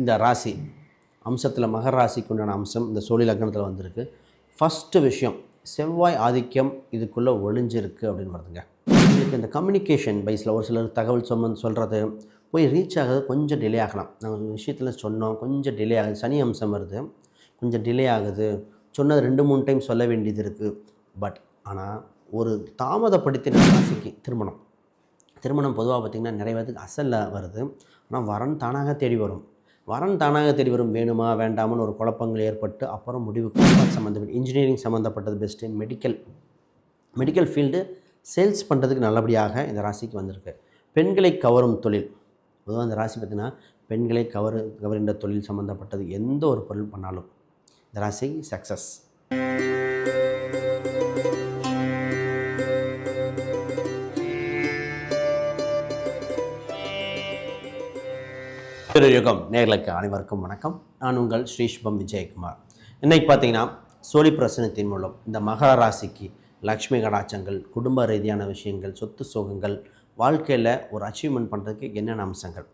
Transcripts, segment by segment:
இந்த ராசி அம்சத்தில் மகர ராசிக்கு உண்டான அம்சம் இந்த சோழி லக்னத்தில் வந்திருக்கு. ஃபஸ்ட்டு விஷயம் செவ்வாய் ஆதிக்கம் இதுக்குள்ளே ஒளிஞ்சிருக்கு அப்படின்னு வருதுங்க. இதுக்கு இந்த கம்யூனிகேஷன் பைஸில் ஒரு சிலர் தகவல் சொன்ன சொல்கிறது போய் ரீச் ஆகிறது கொஞ்சம் டிலே ஆகலாம். நாங்கள் விஷயத்தில் சொன்னோம் கொஞ்சம் டிலே ஆகுது. சனி அம்சம் வருது கொஞ்சம் டிலே ஆகுது. சொன்னது ரெண்டு மூணு டைம் சொல்ல வேண்டியது இருக்குது பட் ஆனால் ஒரு தாமதப்படுத்தின ராசிக்கு திருமணம். திருமணம் பொதுவாக பார்த்திங்கன்னா நிறைய பேருக்கு அசலில் வருது. ஆனால் வரன் தானாக தேடி வரும். வரன் தானாக தேடி வரும் வேணுமா வேண்டாமான்னு ஒரு குழப்பங்கள் ஏற்பட்டு அப்புறம் முடிவு காப்பாட் சம்மந்தப்பட்ட இன்ஜினியரிங் சம்மந்தப்பட்டது best medical medical field sales பண்ணுறதுக்கு நல்லபடியாக இந்த ராசிக்கு வந்திருக்கு. பெண்களை கவரும் தொழில். பொதுவாக இந்த ராசி பார்த்திங்கன்னா பெண்களை கவரு கவர்கின்ற தொழில் சம்மந்தப்பட்டது எந்த ஒரு பொருள் பண்ணாலும் இந்த ராசி சக்ஸஸ் திருயுகம் நேர்களுக்கு அனைவருக்கும் வணக்கம். நான் உங்கள் ஸ்ரீ சுபம் விஜயகுமார். இன்னைக்கு பார்த்தீங்கன்னா சோழி பிரசனத்தின் மூலம் இந்த மகர ராசிக்கு லக்ஷ்மி கடாச்சங்கள் குடும்ப ரீதியான விஷயங்கள் சொத்து சோகங்கள் வாழ்க்கையில் ஒரு அச்சீவ்மெண்ட் பண்ணுறதுக்கு என்னென்ன அம்சங்கள்?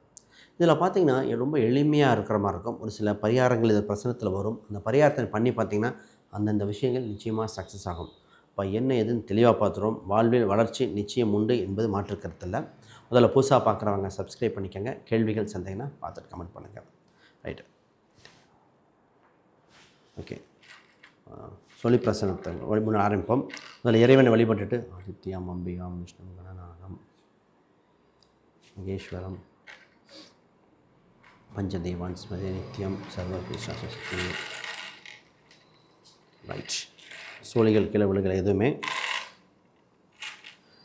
இதில் பார்த்தீங்கன்னா ரொம்ப எளிமையாக இருக்கிற மாதிரி இருக்கும். ஒரு சில பரிகாரங்கள் இது பிரசனத்தில் வரும். அந்த பரிகாரத்தை பண்ணி பார்த்தீங்கன்னா அந்தந்த விஷயங்கள் நிச்சயமாக சக்ஸஸ் ஆகும். இப்போ என்ன எதுன்னு தெளிவாக பார்த்துருவோம். வாழ்வில் வளர்ச்சி நிச்சயம் உண்டு என்பது மாற்று அதில் முதல்ல புதுசாக பார்க்குறவங்க சப்ஸ்கிரைப் பண்ணிக்கோங்க. கேள்விகள் சந்தேகம்னா பார்த்துட்டு கமெண்ட் பண்ணுங்கள் ரைட்டு ஓகே சொல்லி பிரசனத்தை வழிபட ஆரம்பிப்போம். முதல்ல இறைவனை வழிபட்டுட்டு ஆதித்யாம் அம்பிகாம் விஷ்ணு கணநாகம் மகேஸ்வரம் பஞ்சதேவான் ஸ்மதி நித்யம் சர்வ ரைட் சோழிகள் கீழே எதுவுமே.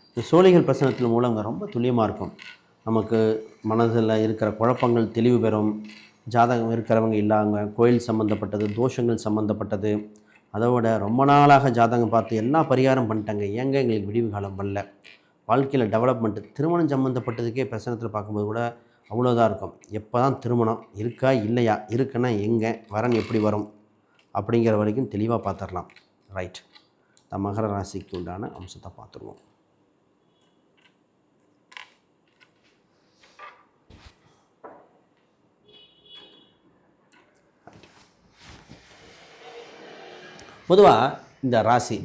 இந்த சோழிகள் பிரசனத்தின் மூலம் ரொம்ப துல்லியமாக இருக்கும். நமக்கு மனதில் இருக்கிற குழப்பங்கள் தெளிவு பெறும். ஜாதகம் இருக்கிறவங்க இல்லாங்க கோயில் சம்மந்தப்பட்டது தோஷங்கள் சம்மந்தப்பட்டது அதோட ரொம்ப நாளாக ஜாதகம் பார்த்து எல்லா பரிகாரம் பண்ணிட்டாங்க. ஏங்க எங்களுக்கு விடிவு காலம் வரல? வாழ்க்கையில் டெவலப்மெண்ட்டு திருமணம் சம்மந்தப்பட்டதுக்கே பிரசனத்தில் பார்க்கும்போது கூட அவ்வளோதான் இருக்கும். எப்போ தான் திருமணம்? இருக்கா? இல்லையா? இருக்குன்னா எங்கே? வரன் எப்படி வரும்? அப்படிங்கிற வரைக்கும் தெளிவாக பார்த்துடலாம் ரைட் இந்த மகர ராசிக்கு உண்டான அம்சத்தை பார்த்துருவோம். பொதுவாக இந்த ராசி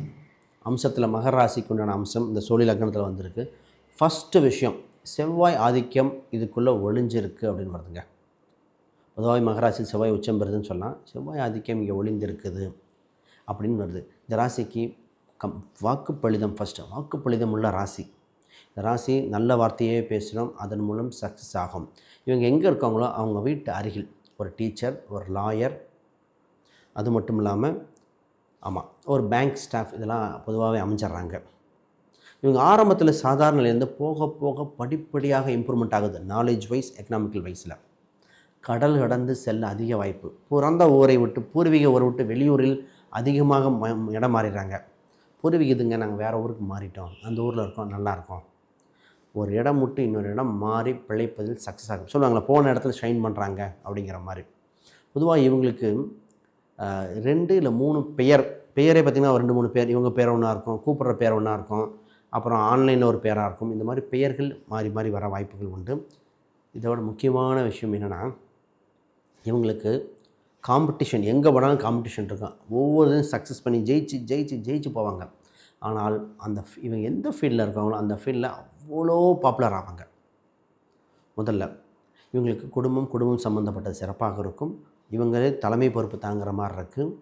அம்சத்தில் மகர ராசிக்கு உண்டான அம்சம் இந்த சோழி லக்னத்தில் வந்திருக்கு. ஃபஸ்ட்டு விஷயம் செவ்வாய் ஆதிக்கம் இதுக்குள்ளே ஒளிஞ்சிருக்கு அப்படின்னு வருதுங்க. பொதுவாக மகராசி செவ்வாய் உச்சம் பெறுதுன்னு சொல்லலாம் செவ்வாய் ஆதிக்கம் இங்கே ஒளிந்திருக்குது அப்படின்னு வருது. இந்த ராசிக்கு கம் வாக்குப்பளிதம் ஃபஸ்ட்டு வாக்குப்பளிதம் உள்ள ராசி. இந்த ராசி நல்ல வார்த்தையே பேசணும் அதன் மூலம் சக்ஸஸ் ஆகும். இவங்க எங்கே இருக்காங்களோ அவங்க வீட்டு அருகில் ஒரு டீச்சர் ஒரு லாயர் அது மட்டும் இல்லாமல் ஆமாம் ஒரு பேங்க் ஸ்டாஃப் இதெல்லாம் பொதுவாகவே அமைஞ்சிட்றாங்க. இவங்க ஆரம்பத்தில் சாதாரணலேருந்து போக போக படிப்படியாக இம்ப்ரூவ்மெண்ட் ஆகுது நாலேஜ் வைஸ் எக்கனாமிக்கல் வைஸில் கடல் கடந்து செல்ல அதிக வாய்ப்பு. பிறந்த ஊரை விட்டு பூர்வீக ஊரை விட்டு வெளியூரில் அதிகமாக ம- இடம் மாறிடுறாங்க. பூர்வீக இதுங்க நாங்கள் வேறு ஊருக்கு மாறிட்டோம். அந்த ஊரில் இருக்கோம் நல்லாயிருக்கோம் ஒரு இடம் விட்டு இன்னொரு இடம் மாறி பிழைப்பதில் சக்ஸஸ் ஆகும் சொல்லுவாங்களே போன இடத்துல ஷைன் பண்ணுறாங்க அப்படிங்கிற மாதிரி. பொதுவாக இவங்களுக்கு ரெண்டு இல்லை மூணு பெயர். பெயரே பார்த்திங்கன்னா ஒரு ரெண்டு மூணு பேர். இவங்க பேர் ஒன்றா இருக்கும் கூப்பிட்ற பேர் ஒன்றா இருக்கும். அப்புறம் ஆன்லைனில் ஒரு பேராக இருக்கும். இந்த மாதிரி பெயர்கள் மாறி மாறி வர வாய்ப்புகள் உண்டு. இதோட முக்கியமான விஷயம் என்னென்னா இவங்களுக்கு காம்படிஷன் எங்கே போனாலும் காம்படிஷன் இருக்கும் ஒவ்வொரு இதையும் சக்ஸஸ் பண்ணி ஜெயிச்சு ஜெயிச்சு ஜெயிச்சு போவாங்க. ஆனால் அந்த இவங்க எந்த ஃபீல்டில் இருக்காங்களோ அந்த ஃபீல்டில் அவ்வளோ பாப்புலர் ஆவாங்க. முதல்ல இவங்களுக்கு குடும்பம் குடும்பம் சம்மந்தப்பட்டது சிறப்பாக இருக்கும். இவங்களே தலைமை பொறுப்பு தாங்குற மாதிரி இருக்குது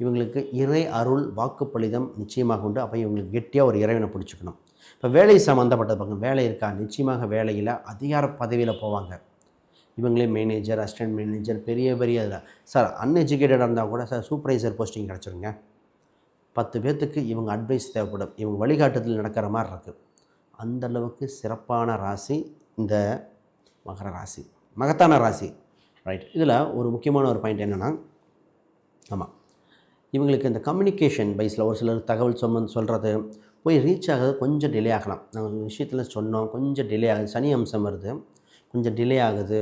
இவங்களுக்கு இறை அருள் வாக்குப்பளிதம் நிச்சயமாக உண்டு. அப்போ இவங்களுக்கு கெட்டியாக ஒரு இறைவனை பிடிச்சிக்கணும். இப்போ வேலை சம்மந்தப்பட்டது பக்கம் வேலை இருக்கா? நிச்சயமாக வேலையில் அதிகார பதவியில் போவாங்க. இவங்களே மேனேஜர் அசிஸ்டன்ட் மேனேஜர் பெரிய பெரிய இதில். சார் அன்எஜுகேட்டடாக இருந்தால் கூட சார் சூப்பர்வைசர் போஸ்டிங் கிடச்சிருங்க. பத்து பேர்த்துக்கு இவங்க அட்வைஸ் தேவைப்படும். இவங்க வழிகாட்டுதல் நடக்கிற மாதிரி இருக்குது அந்தளவுக்கு சிறப்பான ராசி இந்த மகர ராசி. மகத்தான ராசி. ரைட் இதில் ஒரு முக்கியமான ஒரு பாயிண்ட் என்னென்னா ஆமாம் இவங்களுக்கு இந்த கம்யூனிகேஷன் பைஸில் ஒரு சிலர் தகவல் சொன்ன சொல்கிறது போய் ரீச் ஆகிறது கொஞ்சம் டிலே ஆகலாம். நாங்கள் விஷயத்தில் சொன்னோம் கொஞ்சம் டிலே ஆகுது. சனி அம்சம் வருது கொஞ்சம் டிலே ஆகுது.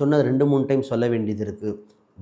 சொன்னது ரெண்டு மூணு டைம் சொல்ல வேண்டியது இருக்குது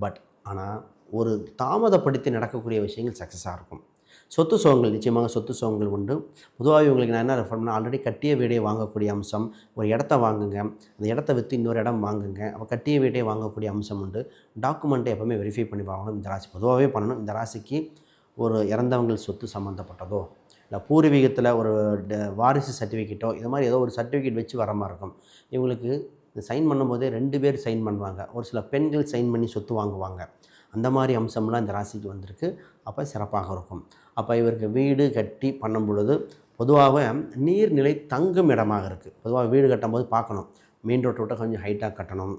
பட் ஆனால் ஒரு தாமதப்படுத்தி நடக்கக்கூடிய விஷயங்கள் சக்ஸஸாக இருக்கும். சொத்து சுகங்கள் நிச்சயமாக சொத்து சுகங்கள் உண்டு. பொதுவாக இவங்களுக்கு நான் என்ன ரெஃபர் பண்ணால் ஆல்ரெடி கட்டிய வீடே வாங்கக்கூடிய அம்சம் ஒரு இடத்த வாங்குங்க. அந்த இடத்த விற்று இன்னொரு இடம் வாங்குங்க. அப்போ கட்டிய வீடே வாங்கக்கூடிய அம்சம் உண்டு. டாக்குமெண்ட்டை எப்போவுமே வெரிஃபை பண்ணி வாங்கணும். இந்த ராசி பொதுவாகவே பண்ணணும். இந்த ராசிக்கு ஒரு இறந்தவங்கள் சொத்து சம்மந்தப்பட்டதோ இல்லை பூர்வீகத்தில் ஒரு ட- வாரிசு சர்டிஃபிகேட்டோ இது மாதிரி ஏதோ ஒரு சர்டிஃபிகேட் வச்சு வர மாதிரி இருக்கும். இவங்களுக்கு சைன் பண்ணும்போதே ரெண்டு பேர் சைன் பண்ணுவாங்க. ஒரு சில பெண்கள் சைன் பண்ணி சொத்து வாங்குவாங்க. அந்த மாதிரி அம்சம்லாம் இந்த ராசிக்கு வந்திருக்கு. அப்போ சிறப்பாக இருக்கும். அப்போ இவருக்கு வீடு கட்டி பண்ணும் பொழுது பொதுவாக நீர்நிலை தங்கும் இடமாக இருக்குது பொதுவாக வீடு கட்டும்போது பார்க்கணும். மெயின் ரோட்டை விட்ட கொஞ்சம் ஹைட்டாக கட்டணும்.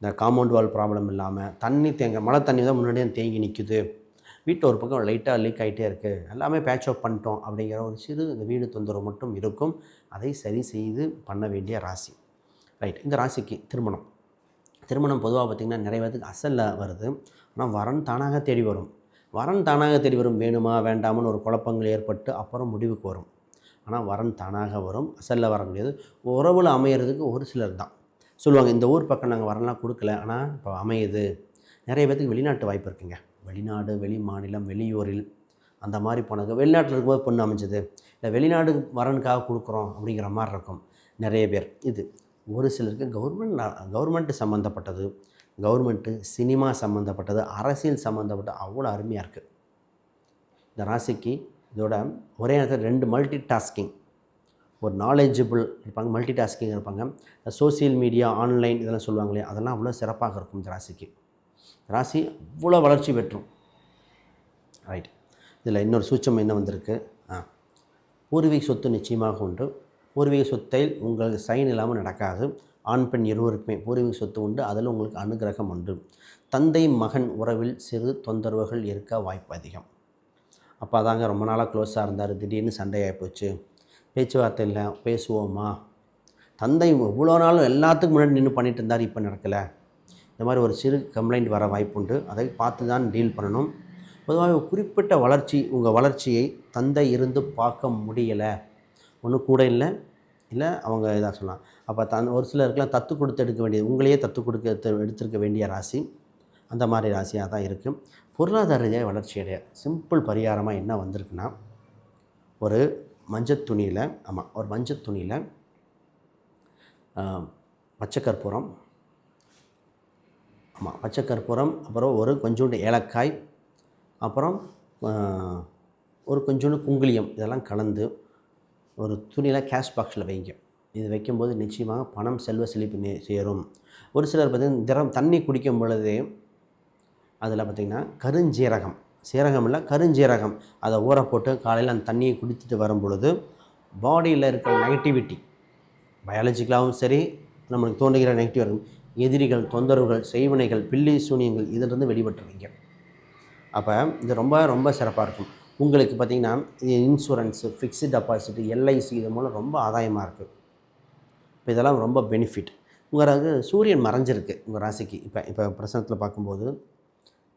இந்த காம்பவுண்ட் வால் ப்ராப்ளம் இல்லாமல் தண்ணி தேங்க மழை தண்ணி தான் முன்னாடியே தேங்கி நிற்குது வீட்டு ஒரு பக்கம் லைட்டாக லீக் ஆகிட்டே இருக்குது எல்லாமே பேட்ச் அப் பண்ணிட்டோம் அப்படிங்கிற ஒரு சிறு இந்த வீடு தொந்தரவு மட்டும் இருக்கும். அதை சரி செய்து பண்ண வேண்டிய ராசி. ரைட் இந்த ராசிக்கு திருமணம். திருமணம் பொதுவாக பார்த்திங்கன்னா நிறைய பேருக்கு அசலில் வருது. ஆனால் வரன் தானாக தேடி வரும். வரன் தானாக தேடி வரும் வேணுமா வேண்டாமான்னு ஒரு குழப்பங்கள் ஏற்பட்டு அப்புறம் முடிவுக்கு வரும். ஆனால் வரன் தானாக வரும் அசலில் வர முடியாது. உறவில் அமையிறதுக்கு ஒரு சிலர் தான். சொல்லுவாங்க இந்த ஊர் பக்கம் நாங்கள் வரலாம் கொடுக்கல ஆனால் இப்போ அமையுது. நிறைய பேர்த்துக்கு வெளிநாட்டு வாய்ப்பு இருக்குங்க. வெளிநாடு வெளி மாநிலம் வெளியூரில். அந்த மாதிரி போனது வெளிநாட்டில் இருக்கும்போது பொண்ணு அமைஞ்சது. இல்லை வெளிநாடு வரனுக்காக கொடுக்குறோம் அப்படிங்கிற மாதிரி இருக்கும். நிறைய பேர். இது ஒரு சிலருக்கு கவர்மெண்ட் கவர்மெண்ட்டு சம்மந்தப்பட்டது கவர்மெண்ட்டு சினிமா சம்மந்தப்பட்டது அரசியல் சம்மந்தப்பட்ட அவ்வளோ அருமையாக இருக்குது. இந்த ராசிக்கு இதோட ஒரே நேரத்தில் ரெண்டு மல்டி டாஸ்கிங் ஒரு நாலேஜபிள் இருப்பாங்க மல்டி டாஸ்கிங் இருப்பாங்க சோசியல் மீடியா ஆன்லைன் இதெல்லாம் சொல்லுவாங்களே அதெல்லாம் அவ்வளோ சிறப்பாக இருக்கும் இந்த ராசிக்கு. ராசி அவ்வளோ வளர்ச்சி பெற்றும். ரைட் இதில் இன்னொரு சூச்சம் என்ன வந்திருக்கு? ஆ பூர்வீக சொத்து நிச்சயமாக உண்டு. பூர்வீக சொத்தை உங்கள் சைன் இல்லாமல் நடக்காது. ஆண் பெண் இருவருக்குமே பூர்வீக சொத்து உண்டு. அதில் உங்களுக்கு அனுகிரகம் உண்டு. தந்தை மகன் உறவில் சிறு தொந்தரவுகள் இருக்க வாய்ப்பு அதிகம். அப்பா தாங்க ரொம்ப நாளாக க்ளோஸாக இருந்தார். திடீர்னு சண்டையாகி போச்சு. பேச்சுவார்த்தை இல்லை. பேசுவோமா? தந்தை இவ்வளோ நாளும் எல்லாத்துக்கும் முன்னாடி நின்று பண்ணிட்டு இருந்தார் இப்போ நடக்கலை. இந்த மாதிரி ஒரு சிறு கம்ப்ளைண்ட் வர வாய்ப்புண்டு அதை பார்த்து தான் டீல் பண்ணணும். பொதுவாக குறிப்பிட்ட வளர்ச்சி உங்கள் வளர்ச்சியை தந்தை இருந்து பார்க்க முடியலை. ஒன்றும் கூட இல்லை. இல்லை அவங்க இதாக சொல்லலாம் அப்போ தன் ஒரு சிலருக்குலாம் தத்து கொடுத்து எடுக்க வேண்டியது உங்களையே தத்து கொடுக்க எடுத்திருக்க வேண்டிய ராசி அந்த மாதிரி ராசியாக தான் இருக்குது பொருளாதார ரீதியாக வளர்ச்சி அடைய சிம்பிள் பரிகாரமாக என்ன வந்திருக்குன்னா ஒரு மஞ்சள் துணியில் ஆமாம் ஒரு மஞ்சள் துணியில் பச்சைக்கற்பூரம் ஆமாம் பச்சைக்கற்பூரம் அப்புறம் ஒரு கொஞ்சோண்டு ஏலக்காய் அப்புறம் ஒரு கொஞ்சோண்டு குங்குளியம் இதெல்லாம் கலந்து ஒரு துணியில் கேஷ் பாக்ஸில் வைங்க. இது வைக்கும்போது நிச்சயமாக பணம் செல்வ செழிப்பு சேரும். ஒரு சிலர் பார்த்தீங்கன்னா திறம் தண்ணி குடிக்கும் பொழுதே அதில் பார்த்திங்கன்னா கருஞ்சீரகம். சீரகம் இல்லை கருஞ்சீரகம். அதை ஊற போட்டு காலையில் அந்த தண்ணியை குடித்துட்டு வரும் பொழுது பாடியில் இருக்கிற நெகட்டிவிட்டி பயாலஜிக்கலாகவும் சரி நம்மளுக்கு தோன்றுகிற நெகட்டிவ் இருக்கும் எதிரிகள் தொந்தரவுகள் செய்வினைகள் பில்லி சூனியங்கள் இதிலிருந்து வெளிப்பட்டுருவீங்க. அப்போ இது ரொம்ப ரொம்ப சிறப்பாக இருக்கும். உங்களுக்கு பார்த்திங்கன்னா இது இன்சூரன்ஸு ஃபிக்ஸ்டு டெபாசிட்டு எல்ஐசி இது மூலம் ரொம்ப ஆதாயமாக இருக்குது இப்போ இதெல்லாம் ரொம்ப பெனிஃபிட் உங்கள் உங்களுக்கு சூரியன் மறைஞ்சிருக்கு உங்கள் ராசிக்கு. இப்போ இப்போ பிரசனத்தில் பார்க்கும்போது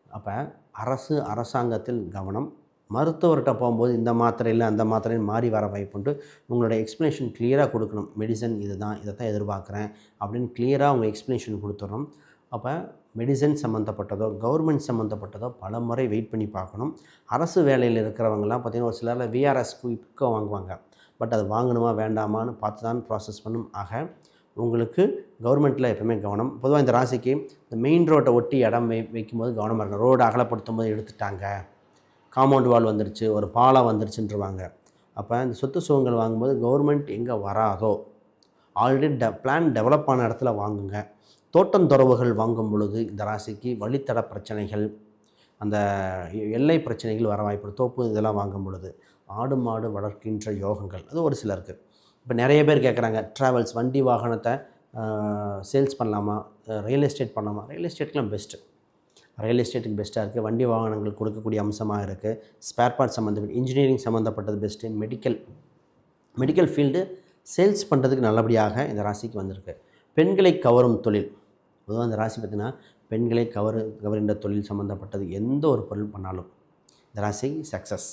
அப்போ அரசு அரசாங்கத்தில் கவனம். மருத்துவர்கிட்ட போகும்போது இந்த மாத்திரை இல்லை அந்த மாத்திரைன்னு மாறி வர வாய்ப்புண்டு உங்களோட எக்ஸ்ப்ளனேஷன் கிளியராக கொடுக்கணும் மெடிசன் இது தான் இதை தான் எதிர்பார்க்குறேன் அப்படின்னு கிளியராக உங்கள் எக்ஸ்ப்ளனேஷன் கொடுத்துடணும் அப்போ மெடிசன் சம்மந்தப்பட்டதோ கவர்மெண்ட் சம்மந்தப்பட்டதோ பல முறை வெயிட் பண்ணி பார்க்கணும். அரசு வேலையில் இருக்கிறவங்கலாம் பார்த்திங்கன்னா ஒரு சிலரில் விஆர்எஸ் குயிக்காக வாங்குவாங்க. பட் அது வாங்கணுமா வேண்டாமான்னு பார்த்து தான் ப்ராசஸ் பண்ணும். ஆக உங்களுக்கு கவர்மெண்ட்டில் எப்போவுமே கவனம். பொதுவாக இந்த ராசிக்கு இந்த மெயின் ரோட்டை ஒட்டி இடம் வை வைக்கும்போது கவனமாக இருக்கணும். ரோடு அகலப்படுத்தும் போது எடுத்துட்டாங்க. காம்பவுண்ட் வால் வந்துருச்சு ஒரு பாலம் வந்துருச்சுன்றவாங்க. அப்போ இந்த சொத்து சுகங்கள் வாங்கும்போது கவர்மெண்ட் எங்கே வராதோ? ஆல்ரெடி ட பிளான் டெவலப் ஆன இடத்துல வாங்குங்க. தோட்டம் துறவுகள் வாங்கும் பொழுது இந்த ராசிக்கு வழித்தட பிரச்சனைகள் அந்த எ- எல்லை பிரச்சனைகள் வர வாய்ப்பு தோப்பு இதெல்லாம் வாங்கும் பொழுது ஆடு மாடு வளர்க்கின்ற யோகங்கள் அது ஒரு சிலருக்கு இப்போ நிறைய பேர் கேட்குறாங்க ட்ராவல்ஸ் வண்டி வாகனத்தை சேல்ஸ் பண்ணலாமா? ரியல் எஸ்டேட் பண்ணலாமா? ரியல் எஸ்டேட்லாம் பெஸ்ட்டு ரியல் எஸ்டேட்டுக்கு பெஸ்ட்டாக இருக்குது வண்டி வாகனங்கள் கொடுக்கக்கூடிய அம்சமாக இருக்குது ஸ்பேர் பார்ட் சம்மந்தப்பட்ட இன்ஜினியரிங் சம்மந்தப்பட்டது best medical medical field sales பண்ணுறதுக்கு நல்லபடியாக இந்த ராசிக்கு வந்திருக்கு. பெண்களை கவரும் தொழில். பொதுவாக இந்த ராசி பார்த்திங்கன்னா பெண்களை கவரு கவர்கின்ற தொழில் சம்மந்தப்பட்டது எந்த ஒரு பொருள் பண்ணாலும் இந்த ராசி சக்ஸஸ்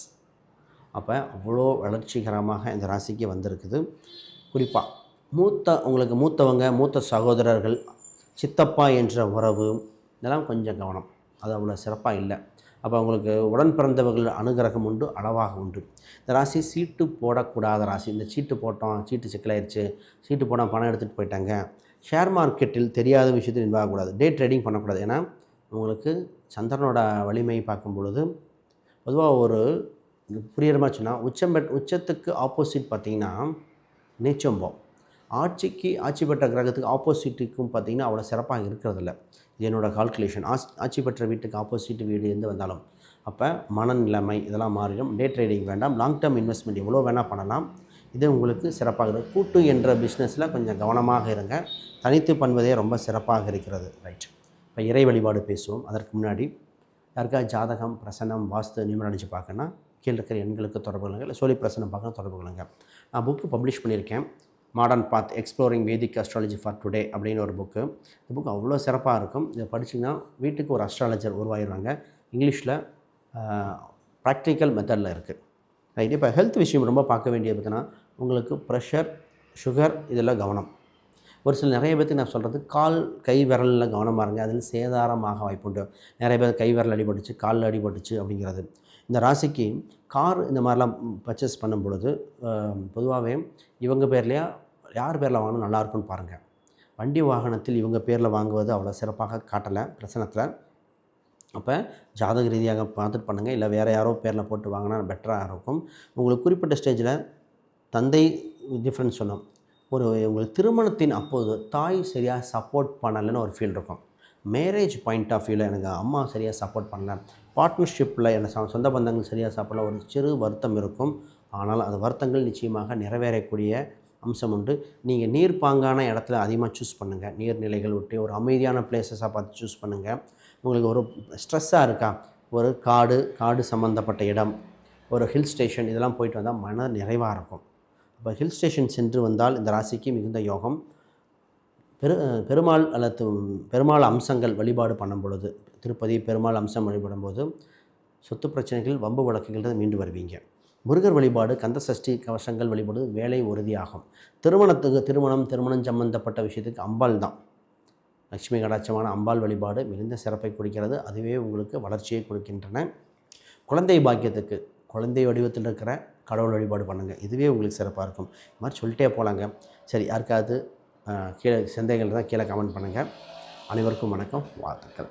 அப்போ அவ்வளோ வளர்ச்சிகரமாக இந்த ராசிக்கு வந்திருக்குது. குறிப்பாக மூத்த உங்களுக்கு மூத்தவங்க மூத்த சகோதரர்கள் சித்தப்பா என்ற உறவு இதெல்லாம் கொஞ்சம் கவனம். அது அவ்வளோ சிறப்பாக இல்லை. அப்போ அவங்களுக்கு உடன் பிறந்தவர்கள் அனுகிரகம் உண்டு அளவாக உண்டு. இந்த ராசி சீட்டு போடக்கூடாத ராசி. இந்த சீட்டு போட்டோம் சீட்டு சிக்கலாயிடுச்சு சீட்டு போடாமல் பணம் எடுத்துகிட்டு போயிட்டாங்க. ஷேர் மார்க்கெட்டில் தெரியாத விஷயத்தில் இன்வாக டே ட்ரேடிங் பண்ணக்கூடாது. ஏன்னா உங்களுக்கு சந்திரனோட வலிமை பார்க்கும் பொழுது பொதுவாக ஒரு புரியறமாச்சுன்னா புரியுற மாதிரி சொன்னால் உச்சம் பெட் உச்சத்துக்கு ஆப்போசிட் பார்த்தீங்கன்னா நீச்சம்பம் ஆட்சிக்கு ஆட்சி பெற்ற கிரகத்துக்கு ஆப்போசிட்டுக்கும் பார்த்தீங்கன்னா அவ்வளோ சிறப்பாக இருக்கிறதில்ல. இது கால்குலேஷன் ஆஸ் ஆட்சி பெற்ற வீட்டுக்கு ஆப்போசிட் வீடு எந்த வந்தாலும். அப்போ மனநிலைமை இதெல்லாம் மாறிடும். டே ட்ரேடிங் வேண்டாம். லாங் டேர்ம் இன்வெஸ்ட்மெண்ட் எவ்வளோ வேணால் பண்ணலாம். இது உங்களுக்கு சிறப்பாக இருக்குது கூட்டு என்ற பிஸ்னஸில் கொஞ்சம் கவனமாக இருங்க. தனித்து பண்ணுவதே ரொம்ப சிறப்பாக இருக்கிறது. ரைட் இப்போ இறை வழிபாடு பேசுவோம். அதற்கு முன்னாடி யாருக்கா ஜாதகம் பிரசனம் வாஸ்து நிமிடடிச்சு பார்க்கணுன்னா கீழே இருக்கிற எண்களுக்கு தொடர்பு கொள்ளுங்க. இல்லை சொல்லி பிரசனம் பார்க்கணும் தொடர்பு கொள்ளுங்க. நான் புக்கு பப்ளிஷ் பண்ணியிருக்கேன். Modern path exploring vedic astrology for today அப்படின்னு ஒரு புக்கு இந்த புக்கு அவ்வளோ சிறப்பாக இருக்கும். இதை படிச்சிங்கன்னா வீட்டுக்கு ஒரு அஸ்ட்ராலஜர் உருவாயிடுவாங்க இங்கிலீஷில் ப்ராக்டிக்கல் மெத்தடில் இருக்குது ரைட் இப்போ ஹெல்த் விஷயம் ரொம்ப பார்க்க வேண்டியது பார்த்தீங்கன்னா உங்களுக்கு ப்ரெஷர் சுகர் இதெல்லாம் கவனம். ஒரு சில நிறைய பேர்த்துக்கு நான் சொல்கிறது கால் கை விரலில் கவனமாக இருங்க அதில் சேதாரமாக வாய்ப்புண்டு நிறைய பேர் கை விரல் அடிபட்டுச்சு காலில் அடிபட்டுச்சு அப்படிங்கிறது. இந்த ராசிக்கு கார் இந்த மாதிரிலாம் பர்ச்சேஸ் பண்ணும் பொழுது பொதுவாகவே இவங்க பேர்லையா யார் பேரில் வாங்கினா நல்லாயிருக்குன்னு பாருங்கள் வண்டி வாகனத்தில் இவங்க பேரில் வாங்குவது அவ்வளோ சிறப்பாக காட்டலை பிரசனத்தில். அப்போ ஜாதக ரீதியாக பார்த்துட்டு பண்ணுங்கள் இல்லை வேறு யாரோ பேரில் போட்டு வாங்கினா பெட்டராக இருக்கும். உங்களுக்கு குறிப்பிட்ட ஸ்டேஜில் தந்தை டிஃப்ரென்ஸ் சொன்னோம். ஒரு உங்களுக்கு திருமணத்தின் அப்போது தாய் சரியாக சப்போர்ட் பண்ணலைன்னு ஒரு ஃபீல் இருக்கும். மேரேஜ் பாயிண்ட் ஆஃப் வியூவில் எனக்கு அம்மா சரியாக சப்போர்ட் பண்ணல. பார்ட்னர்ஷிப்பில் எனக்கு சொந்த பந்தங்கள் சரியாக சாப்பிடல. ஒரு சிறு வருத்தம் இருக்கும். ஆனால் அந்த வருத்தங்கள் நிச்சயமாக நிறைவேறக்கூடிய அம்சம் உண்டு. நீங்கள் நீர் பாங்கான இடத்துல அதிகமாக சூஸ் பண்ணுங்கள் நீர்நிலைகள் விட்டு ஒரு அமைதியான பிளேசஸாக பார்த்து சூஸ் பண்ணுங்கள் உங்களுக்கு ஒரு ஸ்ட்ரெஸ்ஸாக இருக்கா? ஒரு காடு காடு சம்மந்தப்பட்ட இடம் ஒரு ஹில் ஸ்டேஷன் இதெல்லாம் போயிட்டு வந்தால் மன நிறைவாக இருக்கும். இப்போ ஹில் ஸ்டேஷன் சென்று வந்தால் இந்த ராசிக்கு மிகுந்த யோகம். பெரு பெருமாள் அல்லது பெருமாள் அம்சங்கள் வழிபாடு பண்ணும் பொழுது திருப்பதி பெருமாள் அம்சம் வழிபடும் போது சொத்து பிரச்சனைகள் வம்பு வழக்குகள் மீண்டு வருவீங்க. முருகர் வழிபாடு கந்த சஷ்டி கவசங்கள் வழிபாடு வேலை உறுதியாகும். திருமணத்துக்கு திருமணம் திருமணம் சம்பந்தப்பட்ட விஷயத்துக்கு அம்பாள் தான். லட்சுமி கடாட்சமான அம்பாள் வழிபாடு மிகுந்த சிறப்பை கொடுக்கிறது. அதுவே உங்களுக்கு வளர்ச்சியை கொடுக்கின்றன. குழந்தை பாக்கியத்துக்கு குழந்தை வடிவத்தில் இருக்கிற கடவுள் வழிபாடு பண்ணுங்கள் இதுவே உங்களுக்கு சிறப்பாக இருக்கும். இது மாதிரி சொல்லிட்டே போகலாங்க சரி யாருக்காவது கீழே சந்தேகங்கள் தான் கீழே கமெண்ட் பண்ணுங்கள் அனைவருக்கும் வணக்கம். வாழ்த்துக்கள்.